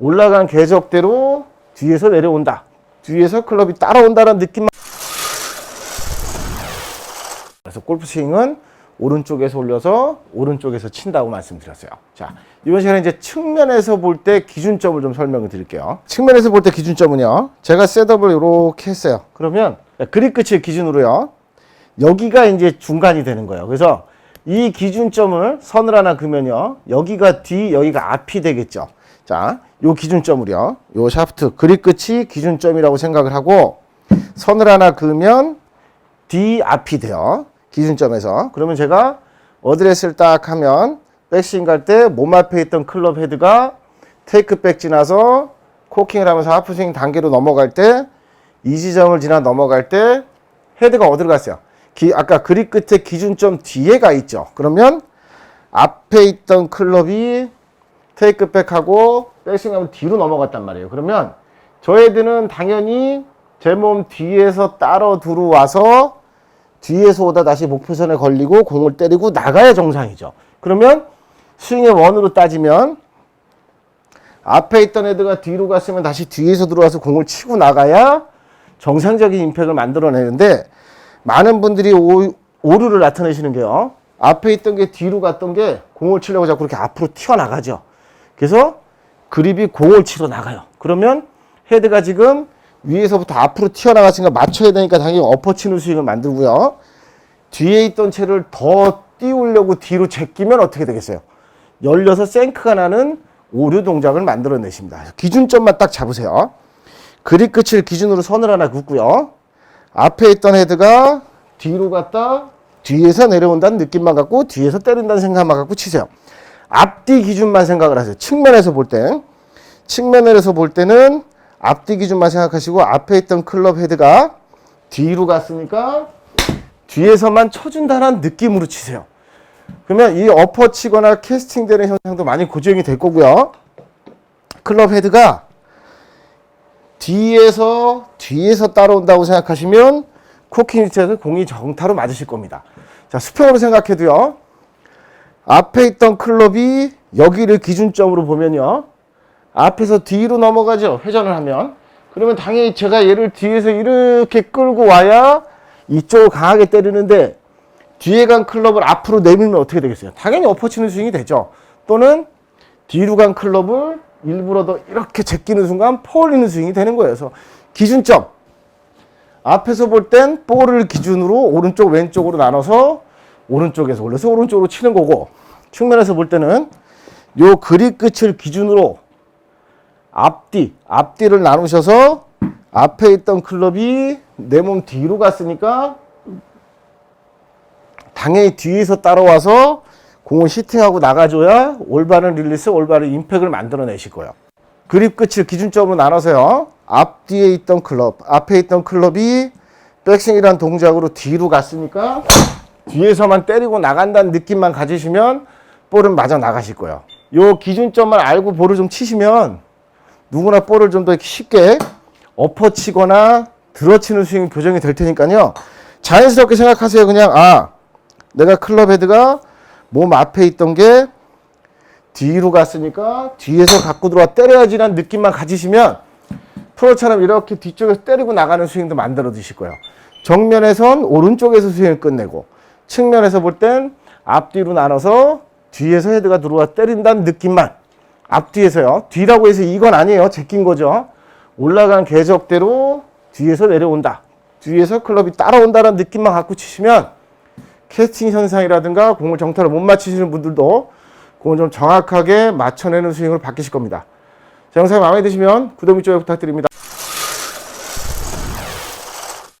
올라간 궤적대로 뒤에서 내려온다. 뒤에서 클럽이 따라온다는 느낌만. 그래서 골프 스윙은 오른쪽에서 올려서 오른쪽에서 친다고 말씀드렸어요. 자, 이번 시간에 이제 측면에서 볼 때 기준점을 좀 설명을 드릴게요. 측면에서 볼 때 기준점은요. 제가 셋업을 이렇게 했어요. 그러면 그립 끝을 기준으로요. 여기가 이제 중간이 되는 거예요. 그래서 이 기준점을 선을 하나 그면요. 여기가 뒤, 여기가 앞이 되겠죠. 자, 요 기준점을요. 요 샤프트 그립 끝이 기준점이라고 생각을 하고 선을 하나 그으면 뒤 앞이 돼요. 기준점에서. 그러면 제가 어드레스를 딱 하면 백스윙 갈 때 몸 앞에 있던 클럽 헤드가 테이크백 지나서 코킹을 하면서 하프스윙 단계로 넘어갈 때 이 지점을 지나 넘어갈 때 헤드가 어디로 갔어요? 기- 아까 그립 끝에 기준점 뒤에 가 있죠. 그러면 앞에 있던 클럽이 테이크백하고 백스윙하면 뒤로 넘어갔단 말이에요. 그러면 저 헤드는 당연히 제 몸 뒤에서 따로 들어와서 뒤에서 오다 다시 목표선에 걸리고 공을 때리고 나가야 정상이죠. 그러면 스윙의 원으로 따지면 앞에 있던 헤드가 뒤로 갔으면 다시 뒤에서 들어와서 공을 치고 나가야 정상적인 임팩을 만들어내는데 많은 분들이 오, 오류를 나타내시는 게요. 앞에 있던 게 뒤로 갔던 게 공을 치려고 자꾸 이렇게 앞으로 튀어나가죠. 그래서 그립이 공을 치러 나가요. 그러면 헤드가 지금 위에서부터 앞으로 튀어나갔으니까 맞춰야 되니까 당연히 엎어치는 스윙을 만들고요. 뒤에 있던 채를 더 띄우려고 뒤로 제끼면 어떻게 되겠어요? 열려서 생크가 나는 오류 동작을 만들어내십니다. 기준점만 딱 잡으세요. 그립 끝을 기준으로 선을 하나 긋고요. 앞에 있던 헤드가 뒤로 갔다 뒤에서 내려온다는 느낌만 갖고 뒤에서 때린다는 생각만 갖고 치세요. 앞뒤 기준만 생각을 하세요. 측면에서 볼 때. 측면에서 볼 때는 앞뒤 기준만 생각하시고 앞에 있던 클럽 헤드가 뒤로 갔으니까 뒤에서만 쳐준다는 느낌으로 치세요. 그러면 이 엎어 치거나 캐스팅 되는 현상도 많이 고정이 될 거고요. 클럽 헤드가 뒤에서 뒤에서 따라온다고 생각하시면 코킹 위치에서 공이 정타로 맞으실 겁니다. 자, 수평으로 생각해도요. 앞에 있던 클럽이 여기를 기준점으로 보면요. 앞에서 뒤로 넘어가죠. 회전을 하면. 그러면 당연히 제가 얘를 뒤에서 이렇게 끌고 와야 이쪽을 강하게 때리는데 뒤에 간 클럽을 앞으로 내밀면 어떻게 되겠어요? 당연히 엎어치는 스윙이 되죠. 또는 뒤로 간 클럽을 일부러 더 이렇게 제끼는 순간 퍼올리는 스윙이 되는 거예요. 그래서 기준점. 앞에서 볼 땐 볼을 기준으로 오른쪽 왼쪽으로 나눠서 오른쪽에서 올려서 오른쪽으로 치는 거고 측면에서 볼 때는 요 그립 끝을 기준으로 앞뒤 앞뒤를 나누셔서 앞에 있던 클럽이 내 몸 뒤로 갔으니까 당연히 뒤에서 따라와서 공을 히팅하고 나가줘야 올바른 릴리스, 올바른 임팩을 만들어내실 거예요. 그립 끝을 기준점으로 나눠서요. 앞뒤에 있던 클럽, 앞에 있던 클럽이 백스윙이란 동작으로 뒤로 갔으니까 뒤에서만 때리고 나간다는 느낌만 가지시면 볼은 맞아 나가실 거예요. 요 기준점만 알고 볼을 좀 치시면 누구나 볼을 좀 더 쉽게 엎어치거나 들어치는 스윙 교정이 될 테니까요. 자연스럽게 생각하세요. 그냥 아 내가 클럽 헤드가 몸 앞에 있던 게 뒤로 갔으니까 뒤에서 갖고 들어와 때려야지라는 느낌만 가지시면 프로처럼 이렇게 뒤쪽에서 때리고 나가는 스윙도 만들어 주실 거예요. 정면에선 오른쪽에서 스윙을 끝내고 측면에서 볼 땐 앞뒤로 나눠서 뒤에서 헤드가 들어와 때린다는 느낌만 앞뒤에서요. 뒤라고 해서 이건 아니에요. 제낀 거죠. 올라간 궤적대로 뒤에서 내려온다. 뒤에서 클럽이 따라온다는 느낌만 갖고 치시면 캐스팅 현상이라든가 공을 정타로 못 맞히시는 분들도 공을 좀 정확하게 맞춰내는 스윙을 바뀌실 겁니다. 자, 영상이 마음에 드시면 구독, 좋아요 부탁드립니다.